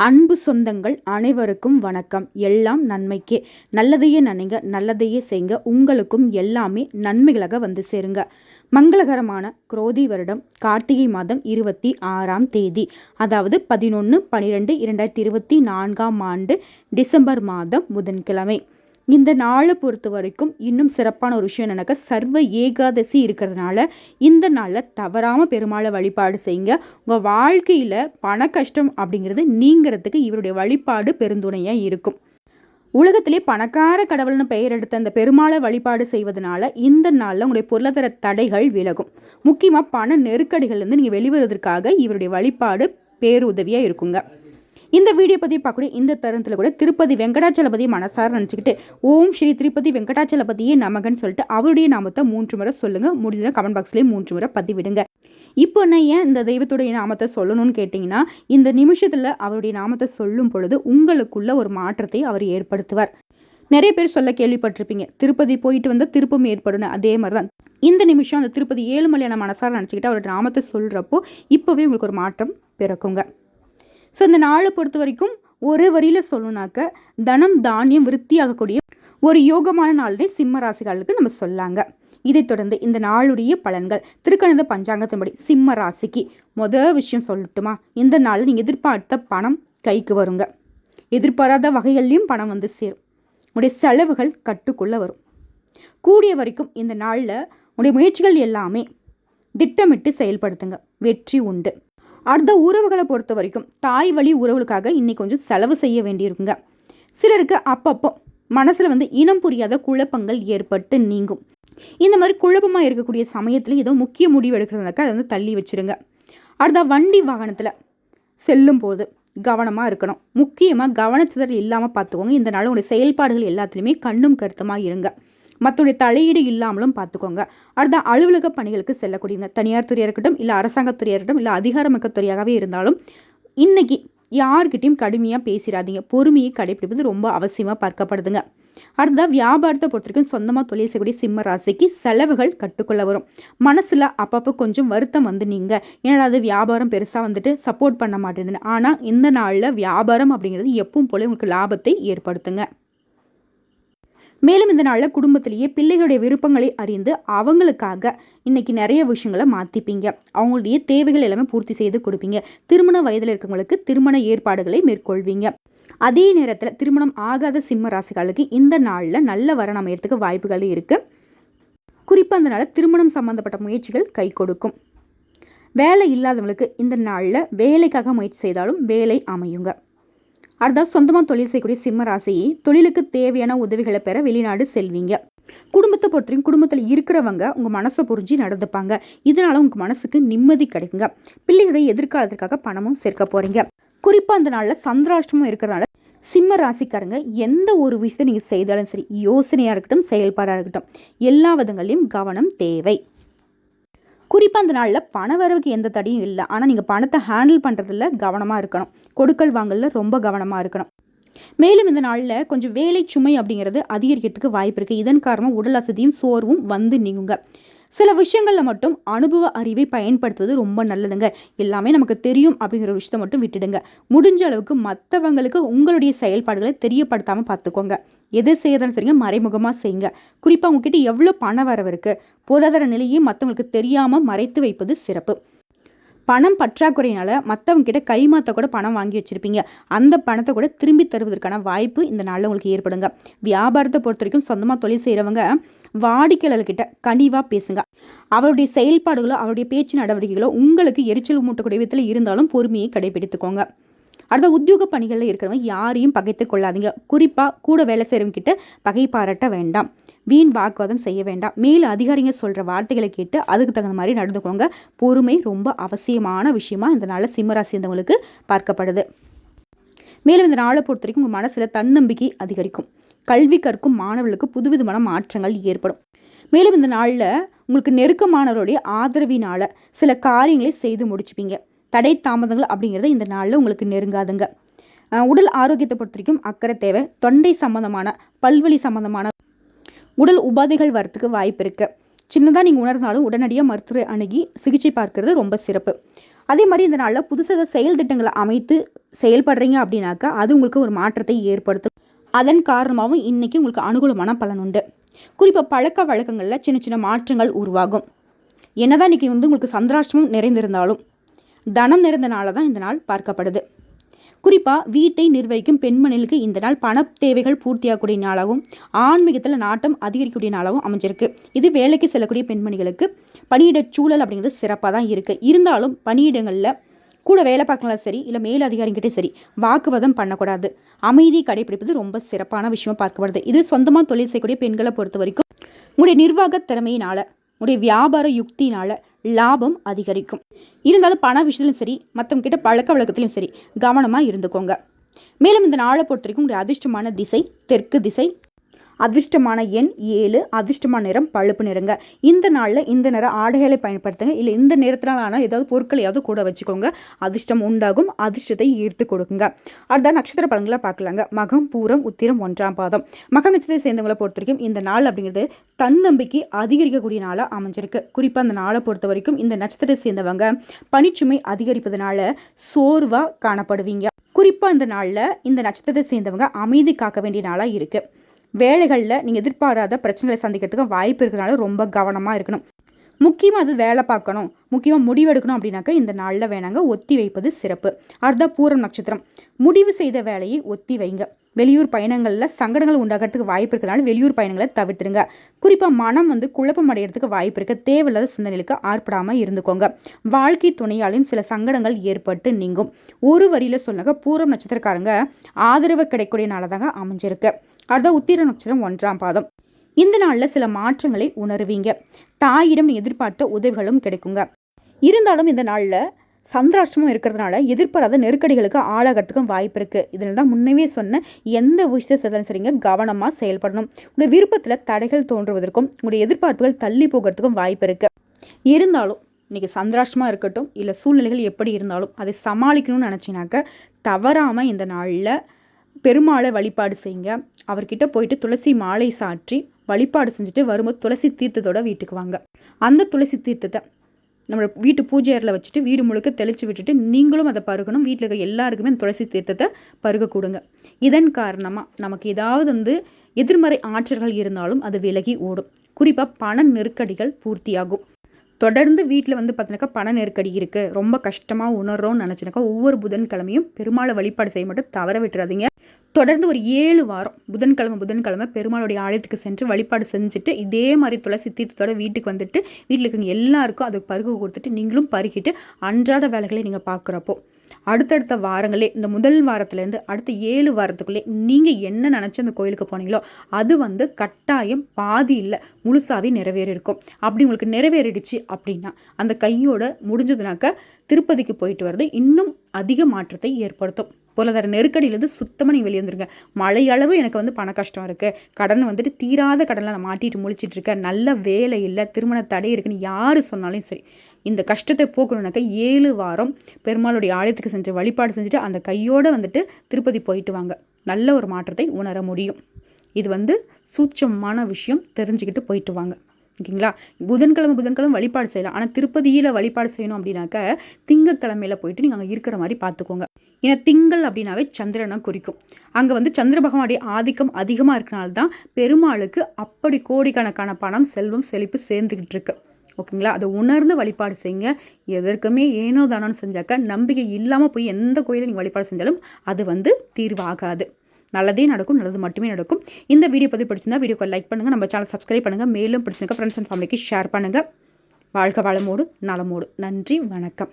அன்பு சொந்தங்கள் அனைவருக்கும் வணக்கம். எல்லாம் நன்மைக்கே. நல்லதையே நினைங்க நல்லதையே செய்ங்க. உங்களுக்கும் எல்லாமே நன்மைகளாக வந்து சேருங்க. மங்களகரமான குரோதி வருடம் கார்த்திகை மாதம் இருபத்தி ஆறாம் தேதி அதாவது பதினொன்று பன்னிரெண்டு இரண்டாயிரத்தி இருபத்தி நான்காம் ஆண்டு டிசம்பர் மாதம் புதன்கிழமை. இந்த நாளை பொறுத்த வரைக்கும் இன்னும் சிறப்பான ஒரு விஷயம் என்னன்னாக்கா சர்வ ஏகாதசி இருக்கிறதுனால இந்த நாளில் தவறாமல் பெருமாளை வழிபாடு செய்யுங்க. உங்கள் வாழ்க்கையில் பண கஷ்டம் அப்படிங்கிறது நீங்கிறதுக்கு இவருடைய வழிபாடு பெருந்துணையாக இருக்கும். உலகத்திலே பணக்கார கடவுள்னு பெயர் எடுத்த அந்த பெருமாளை வழிபாடு செய்வதனால இந்த நாளில் உங்களுடைய பொருளாதார தடைகள் விலகும். முக்கியமாக பண நெருக்கடிகள்லேருந்து நீங்கள் வெளிவருவதற்காக இவருடைய வழிபாடு பேருதவியாக இருக்குங்க. இந்த வீடியோ பற்றி பார்க்கக்கூடிய இந்த தருணத்தில் கூட திருப்பதி வெங்கடாச்சலபதி மனசார நினச்சிக்கிட்டு ஓம் ஸ்ரீ திருப்பதி வெங்கடாச்சலபதியே நமகன்னு சொல்லிட்டு அவருடைய நாமத்தை மூன்று முறை சொல்லுங்கள் முடிஞ்ச கமெண்ட் பாக்ஸ்லேயே மூன்று முறை பதிவிடுங்க. இப்போ நான் ஏன் இந்த தெய்வத்துடைய நாமத்தை சொல்லணும்னு கேட்டிங்கன்னா இந்த நிமிஷத்தில் அவருடைய நாமத்தை சொல்லும் பொழுது உங்களுக்குள்ள ஒரு மாற்றத்தை அவர் ஏற்படுத்துவார். நிறைய பேர் சொல்ல கேள்விப்பட்டிருப்பீங்க திருப்பதி போயிட்டு வந்தால் திருப்பம் ஏற்படும் அதே மாதிரி தான் இந்த நிமிஷம் அந்த திருப்பதி ஏழுமலையான மனசார நினச்சிக்கிட்டு அவருடைய நாமத்தை சொல்கிறப்போ இப்போவே உங்களுக்கு ஒரு மாற்றம் பிறக்குங்க. ஸோ இந்த நாளை பொறுத்த வரைக்கும் ஒரு வரியில் சொல்லணுனாக்க தனம் தானியம் விருத்தியாகக்கூடிய ஒரு யோகமான நாள்னே சிம்ம ராசிகளுக்கு நம்ம சொல்லாங்க. இதைத் தொடர்ந்து இந்த நாளுடைய பலன்கள். திருக்கணித பஞ்சாங்கத்தின்படி சிம்ம ராசிக்கு மொதல் விஷயம் சொல்லட்டுமா? இந்த நாளில் நீங்கள் எதிர்பார்த்த பணம் கைக்கு வருங்க. எதிர்பாராத வகைகள்லையும் பணம் வந்து சேரும். உடைய செலவுகள் கட்டுக்குள்ளே வரும். கூடிய வரைக்கும் இந்த நாளில் உடைய முயற்சிகள் எல்லாமே திட்டமிட்டு செயல்படுத்துங்க. வெற்றி உண்டு. அடுத்த உறவுகளை பொறுத்த வரைக்கும் தாய் வழி உறவுகளுக்காக இன்னைக்கு கொஞ்சம் செலவு செய்ய வேண்டியிருக்குங்க. சிலருக்கு அப்பப்போ மனசில் வந்து இனம் புரியாத குழப்பங்கள் ஏற்பட்டு நீங்கும். இந்த மாதிரி குழப்பமாக இருக்கக்கூடிய சமயத்தில் ஏதோ முக்கிய முடிவு எடுக்கிறதுனாக்கா அதை வந்து தள்ளி வச்சுருங்க. அடுத்த வண்டி வாகனத்தில் செல்லும் போது கவனமாக இருக்கணும். முக்கியமாக கவனச்சிதறல் இல்லாமல் பார்த்துக்கோங்க இந்த நாள் உங்களுடைய செயல்பாடுகள் எல்லாத்துலேயுமே கண்ணும் கருத்துமாக இருங்க. மற்றவருடைய தலையீடு இல்லாமலும் பார்த்துக்கோங்க. அடுத்த அலுவலக பணிகளுக்கு செல்லக்கூடியவங்க தனியார் துறையாக இருக்கட்டும் இல்லை அரசாங்கத்துறையாக இருக்கட்டும் இல்லை அதிகாரமிக்க துறையாகவே இருந்தாலும் இன்றைக்கி யார்கிட்டையும் கடுமையாக பேசிடாதீங்க பொறுமையை கடைபிடிப்பது ரொம்ப அவசியமாக பார்க்கப்படுதுங்க. அடுத்ததாக வியாபாரத்தை பொறுத்த வரைக்கும் சொந்தமாக தொழில் செய்யக்கூடிய சிம்ம ராசிக்கு செலவுகள் கட்டுக்குள்ள வரும். மனசில் அப்பப்போ கொஞ்சம் வருத்தம் வந்து நீங்கள் ஏன்னா அது வியாபாரம் பெருசாக வந்துட்டு சப்போர்ட் பண்ண மாட்டேங்குதுன்னு. ஆனால் இந்த நாளில் வியாபாரம் அப்படிங்கிறது எப்பவும் போல உங்களுக்கு லாபத்தை ஏற்படுத்துங்க. மேலும் இந்த நாளில் குடும்பத்திலேயே பிள்ளைகளுடைய விருப்பங்களை அறிந்து அவங்களுக்காக இன்றைக்கி நிறைய விஷயங்களை மாற்றிப்பீங்க அவங்களுடைய தேவைகள் எல்லாமே பூர்த்தி செய்து கொடுப்பீங்க. திருமண வயதில் இருக்கவங்களுக்கு திருமண ஏற்பாடுகளை மேற்கொள்வீங்க. அதே நேரத்தில் திருமணம் ஆகாத சிம்ம ராசிகளுக்கு இந்த நாளில் நல்ல வரணம் அமையறதுக்கு வாய்ப்புகள் இருக்குது குறிப்பாக அந்த நாளில் திருமணம் சம்மந்தப்பட்ட முயற்சிகள் கை கொடுக்கும். வேலை இல்லாதவங்களுக்கு இந்த நாளில் வேலைக்காக முயற்சி செய்தாலும் வேலை அமையுங்க. அடுத்தது சொந்தமாக தொழில் செய்யக்கூடிய சிம்ம ராசியை தொழிலுக்கு தேவையான உதவிகளை பெற வெளிநாடு செல்வீங்க. குடும்பத்தை பொறுத்தவரைக்கும் குடும்பத்தில் இருக்கிறவங்க உங்கள் மனசை புரிஞ்சு நடந்துப்பாங்க. இதனால் உங்கள் மனசுக்கு நிம்மதி கிடைக்குங்க. பிள்ளைகளுடைய எதிர்காலத்திற்காக பணமும் சேர்க்க போகிறீங்க குறிப்பாக அந்த நாளில் சந்திராஷ்டமும் இருக்கிறனால சிம்ம ராசிக்காரங்க எந்த ஒரு விஷயத்தை நீங்கள் செய்தாலும் சரி யோசனையாக இருக்கட்டும் செயல்பாடாக இருக்கட்டும் எல்லா விதங்களையும் கவனம் தேவை. குறிப்பாக அந்த நாளில் பண வரவுக்கு எந்த தடையும் இல்லை. ஆனால் நீங்கள் பணத்தை ஹேண்டில் பண்ணுறதுல கவனமாக இருக்கணும். கொடுக்கல் வாங்கலில் ரொம்ப கவனமாக இருக்கணும். மேலும் இந்த நாளில் கொஞ்சம் வேலை சுமை அப்படிங்கிறது அதிகரிக்கிறதுக்கு வாய்ப்பு இருக்குது இதன் காரணமாக உடல் அசதியும் சோர்வும் வந்து நீங்குங்க. சில விஷயங்களில் மட்டும் அனுபவ அறிவை பயன்படுத்துவது ரொம்ப நல்லதுங்க. எல்லாமே நமக்கு தெரியும் அப்படிங்கிற விஷயத்தை மட்டும் விட்டுடுங்க. முடிஞ்ச அளவுக்கு மற்றவங்களுக்கு உங்களுடைய செயல்பாடுகளை தெரியப்படுத்தாமல் பார்த்துக்கோங்க எது செய்யறதாலும் சரிங்க மறைமுகமாக செய்யுங்க. குறிப்பாக உங்ககிட்ட எவ்வளோ பண வரவு இருக்குது பொருளாதார நிலையை மற்றவங்களுக்கு தெரியாமல் மறைத்து வைப்பது சிறப்பு. பணம் பற்றாக்குறையினால் மற்றவங்ககிட்ட கைமாற்ற கூட பணம் வாங்கி வச்சுருப்பீங்க. அந்த பணத்தை கூட திரும்பி தருவதற்கான வாய்ப்பு இந்த நாளில் உங்களுக்கு ஏற்படுங்க. வியாபாரத்தை பொறுத்த வரைக்கும் சொந்தமாக தொழில் செய்கிறவங்க வாடிக்கையாளர்கிட்ட கனிவாக பேசுங்க. அவருடைய செயல்பாடுகளோ அவருடைய பேச்சு நடவடிக்கைகளோ உங்களுக்கு எரிச்சல் மூட்டக்கூடிய விதத்தில் இருந்தாலும் பொறுமையை கடைபிடித்துக்கோங்க. அடுத்த உத்தியோக பணிகளில் இருக்கிறவங்க யாரையும் பகைத்து கொள்ளாதீங்க. குறிப்பாக கூட வேலை செய்கிறவங்க கிட்ட பகை பாராட்ட வேண்டாம். வீண் வாக்குவாதம் செய்ய வேண்டாம். மேல் அதிகாரிங்க சொல்கிற வார்த்தைகளை கேட்டு அதுக்கு தகுந்த மாதிரி நடந்துக்கோங்க. பொறுமை ரொம்ப அவசியமான விஷயமா இந்த நாளில் சிம்மராசி இருந்தவங்களுக்கு பார்க்கப்படுது. மேலும் இந்த நாளை பொறுத்த வரைக்கும் உங்கள் மனசில் தன்னம்பிக்கை அதிகரிக்கும். கல்வி கற்கும் மாணவர்களுக்கு புதுவிதமான மாற்றங்கள் ஏற்படும். மேலும் இந்த நாளில் உங்களுக்கு நெருக்கமானவருடைய ஆதரவினால் சில காரியங்களை செய்து முடிச்சுப்பீங்க. தடை தாமதங்கள் அப்படிங்கிறது இந்த நாளில் உங்களுக்கு நெருங்காதுங்க. உடல் ஆரோக்கியத்தை பொறுத்த வரைக்கும் அக்கறை தேவை. தொண்டை சம்மந்தமான பல்வழி சம்மந்தமான உடல் உபாதைகள் வரத்துக்கு வாய்ப்பு இருக்குது சின்னதாக நீங்கள் உணர்ந்தாலும் உடனடியாக மருத்துவரை அணுகி சிகிச்சை பார்க்கறது ரொம்ப சிறப்பு. அதே மாதிரி இந்த நாளில் புதுசாக செயல் திட்டங்களை அமைத்து செயல்படுறீங்க அப்படின்னாக்கா அது உங்களுக்கு ஒரு மாற்றத்தை ஏற்படுத்தும். அதன் காரணமாகவும் இன்றைக்கி உங்களுக்கு அனுகூலமான பலன் உண்டு. குறிப்பாக பழக்க வழக்கங்களில் சின்ன சின்ன மாற்றங்கள் உருவாகும். என்னதான் இன்றைக்கி வந்து உங்களுக்கு சந்திராஷ்டமும் நிறைந்திருந்தாலும் தனம் நிறைந்த நாளாக தான் இந்த நாள் பார்க்கப்படுது. குறிப்பாக வீட்டை நிர்வகிக்கும் பெண்மணிகளுக்கு இந்த நாள் பண தேவைகள் பூர்த்தியாகக்கூடிய நாளாகவும் ஆன்மீகத்தில் நாட்டம் அதிகரிக்கக்கூடிய நாளாகவும் அமைஞ்சிருக்கு. இது வேலைக்கு செல்லக்கூடிய பெண்மணிகளுக்கு பணியிட சூழல் அப்படிங்கிறது சிறப்பாக தான் இருக்குது இருந்தாலும் பணியிடங்களில் கூட வேலை பார்க்கலாம் சரி இல்லை மேல் அதிகாரிகிட்டே சரி வாக்குவாதம் பண்ணக்கூடாது. அமைதி கடைபிடிப்பது ரொம்ப சிறப்பான விஷயமாக பார்க்கப்படுது. இது சொந்தமாக தொழில் செய்யக்கூடிய பெண்களை பொறுத்த வரைக்கும் உங்களுடைய நிர்வாக திறமையினால் உங்களுடைய வியாபார யுக்தினால் லாபம் அதிகரிக்கும். இருந்தாலும் பண விஷயத்திலும் சரி மற்றவங்கிட்ட பழக்க வழக்கத்திலும் சரி கவனமாக இருந்துக்கோங்க. மேலும் இந்த நாளை பொறுத்த வரைக்கும் உங்களுடைய அதிர்ஷ்டமான திசை தெற்கு திசை அதிர்ஷ்டமான எண் ஏழு அதிர்ஷ்டமான நிறம் பழுப்பு நிறங்க. இந்த நாளில் இந்த நிற ஆடைகளை பயன்படுத்துங்க. இல்லை இந்த நேரத்தினாலான ஏதாவது பொருட்களையாவது கூட வச்சுக்கோங்க. அதிர்ஷ்டம் உண்டாகும். அதிர்ஷ்டத்தை ஈர்த்து கொடுக்குங்க. அடுத்த நட்சத்திர பலன்களை பார்க்கலாங்க. மகம் பூரம் உத்திரம் ஒன்றாம் பாதம். மகம் நட்சத்திரத்தை சேர்ந்தவங்களை பொறுத்த வரைக்கும் இந்த நாள் அப்படிங்கிறது தன்னம்பிக்கை அதிகரிக்கக்கூடிய நாளாக அமைஞ்சிருக்கு. குறிப்பாக அந்த நாளை பொறுத்த வரைக்கும் இந்த நட்சத்திரத்தை சேர்ந்தவங்க பனிச்சுமை அதிகரிப்பதனால சோர்வாக காணப்படுவீங்க. குறிப்பாக இந்த நாளில் இந்த நட்சத்திரத்தை சேர்ந்தவங்க அமைதி காக்க வேண்டிய நாளாக இருக்குது வேலைகளில் நீங்கள் எதிர்பாராத பிரச்சனைகளை சந்திக்கிறதுக்கு வாய்ப்பு இருக்கிறனால ரொம்ப கவனமாக இருக்கணும். முக்கியமாக அது வேலை பார்க்கணும். முக்கியமாக முடிவெடுக்கணும் அப்படின்னாக்கா இந்த நாளில் வேணாங்க ஒத்தி வைப்பது சிறப்பு. அடுத்த பூரம் நட்சத்திரம். முடிவு செய்த வேலையை ஒத்தி வைங்க. வெளியூர் பயணங்களில் சங்கடங்கள் உண்டாகிறதுக்கு வாய்ப்பு இருக்கிறனால வெளியூர் பயணங்களை தவிர்த்துருங்க. குறிப்பாக மனம் வந்து குழப்பம் அடைகிறதுக்கு வாய்ப்பு இருக்க. தேவையில்லாத சிந்தனைகளுக்கு ஆர்ப்படாமல் இருந்துக்கோங்க. வாழ்க்கை துணையாலையும் சில சங்கடங்கள் ஏற்பட்டு நீங்கும். ஒரு வரியில் சொன்னாங்க பூரம் நட்சத்திரக்காரங்க ஆதரவு கிடைக்கூடிய நாளாக அமைஞ்சிருக்கு. அடுத்த உத்திர நட்சத்திரம் ஒன்றாம் பாதம். இந்த நாளில் சில மாற்றங்களை உணர்வீங்க. தாயிடம் எதிர்பார்த்த உதவிகளும் கிடைக்குங்க. இருந்தாலும் இந்த நாளில் சந்திராஷ்டமம் இருக்கிறதுனால எதிர்பாராத நெருக்கடிகளுக்கு ஆளாகிறதுக்கும் வாய்ப்பு இருக்குது இதில் தான் முன்னவே சொன்ன எந்த விஷயத்தை செய்தாலும் சரிங்க கவனமாக செயல்படணும். உங்களுடைய விருப்பத்தில் தடைகள் தோன்றுவதற்கும் உங்களுடைய எதிர்பார்ப்புகள் தள்ளி போகிறதுக்கும் வாய்ப்பு இருக்குது இருந்தாலும் இன்றைக்கி சந்திராஷ்டமாக இருக்கட்டும் இல்லை சூழ்நிலைகள் எப்படி இருந்தாலும் அதை சமாளிக்கணும்னு நினச்சினாக்க தவறாமல் இந்த நாளில் பெருமாளை வழிபாடு செய்யுங்க. அவர்கிட்ட போயிட்டு துளசி மாலை சாற்றி வழிபாடு செஞ்சுட்டு வரும்போது துளசி தீர்த்தத்தோட வீட்டுக்கு வாங்க. அந்த துளசி தீர்த்தத்தை நம்ம வீட்டு பூஜை அறையில் வச்சுட்டு வீடு முழுக்க தெளித்து விட்டுட்டு நீங்களும் அதை பருகணும். வீட்டில் இருக்க எல்லாருக்குமே அந்த துளசி தீர்த்தத்தை பருக கொடுங்க. இதன் காரணமாக நமக்கு ஏதாவது வந்து எதிர்மறை ஆற்றல்கள் இருந்தாலும் அது விலகி ஓடும். குறிப்பாக பண நெருக்கடிகள் பூர்த்தியாகும். தொடர்ந்து வீட்டில் வந்து பார்த்தினாக்கா பண நெருக்கடி இருக்குது ரொம்ப கஷ்டமாக உணர்றோம்னு நினச்சினாக்கா ஒவ்வொரு புதன்கிழமையும் பெருமாளை வழிபாடு செய்ய மட்டும் தவற விட்டுறாதீங்க. தொடர்ந்து ஒரு ஏழு வாரம் புதன்கிழமை புதன்கிழமை பெருமாளுடைய ஆலயத்துக்கு சென்று வழிபாடு செஞ்சுட்டு இதே மாதிரி துளசி தீர்த்தத்தோட வீட்டுக்கு வந்துட்டு வீட்டில் இருக்கிற எல்லாருக்கும் அதுக்கு பருகு கொடுத்துட்டு நீங்களும் பருகிட்டு அன்றாட வேலைகளை நீங்கள் பார்க்குறப்போ அடுத்தடுத்த வாரங்களே இந்த முதல் வாரத்துலேருந்து அடுத்த ஏழு வாரத்துக்குள்ளே நீங்கள் என்ன நினச்சி அந்த கோயிலுக்கு போனீங்களோ அது வந்து கட்டாயம் பாதி இல்லை முழுசாகவே நிறைவேறிருக்கும் அப்படி உங்களுக்கு நிறைவேறிடுச்சு அப்படின்னா அந்த கையோட முடிஞ்சதுனாக்க திருப்பதிக்கு போயிட்டு வர்றது இன்னும் அதிக மாற்றத்தை ஏற்படுத்தும். பொருளாதார நெருக்கடியிலேருந்து சுத்தமாக நீங்கள் வெளியே வந்துருங்க. மழையளவு எனக்கு வந்து பண கஷ்டம் இருக்குது கடன் வந்துட்டு தீராத கடனில் நான் மாட்டிட்டு முழிச்சிட்டு இருக்கேன். நல்ல வேலை இல்லை திருமண தடை இருக்குன்னு யார் சொன்னாலும் சரி. இந்த கஷ்டத்தை போக்கணுனாக்கா ஏழு வாரம் பெருமாளுடைய ஆலயத்துக்கு செஞ்ச வழிபாடு செஞ்சுட்டு அந்த கையோடு வந்துட்டு திருப்பதி போயிட்டு வாங்க. நல்ல ஒரு மாற்றத்தை உணர முடியும். இது வந்து சூட்சமான விஷயம் தெரிஞ்சுக்கிட்டு போயிட்டு வாங்க. ஓகேங்களா? புதன்கிழமை புதன்கிழமை வழிபாடு செய்யலாம். ஆனால் திருப்பதியில் வழிபாடு செய்யணும் அப்படின்னாக்க திங்கக்கிழமையில் போயிட்டு நீங்கள் அங்கே இருக்கிற மாதிரி பார்த்துக்கோங்க. ஏன்னா திங்கள் அப்படின்னாவே சந்திரனை குறிக்கும். அங்கே வந்து சந்திர பகவானுடைய ஆதிக்கம் அதிகமாக இருக்கனால தான் பெருமாளுக்கு அப்படி கோடிக்கணக்கான பணம் செல்வம் செழிப்பு சேர்ந்துக்கிட்டு இருக்கு. ஓகேங்களா? அதை உணர்ந்து வழிபாடு செய்யுங்க. எதற்குமே ஏனோ தானோன்னு செஞ்சாக்க நம்பிக்கை இல்லாமல் போய் எந்த கோயிலில் நீங்கள் வழிபாடு செஞ்சாலும் அது வந்து தீர்வாகாது. நல்லதே நடக்கும் நல்லது மட்டுமே நடக்கும். இந்த வீடியோ பதிவு பிடிச்சிருந்தா வீடியோக்கு லைக் பண்ணுங்கள் நம்ம சேனல் சப்ஸ்கிரைப் பண்ணுங்கள் மேலும் பிடிச்சிருக்க ஃப்ரெண்ட்ஸ் அண்ட் ஃபேமிலிக்கு ஷேர் பண்ணுங்கள் வாழ்க வளமோடு நலமோடு. நன்றி வணக்கம்.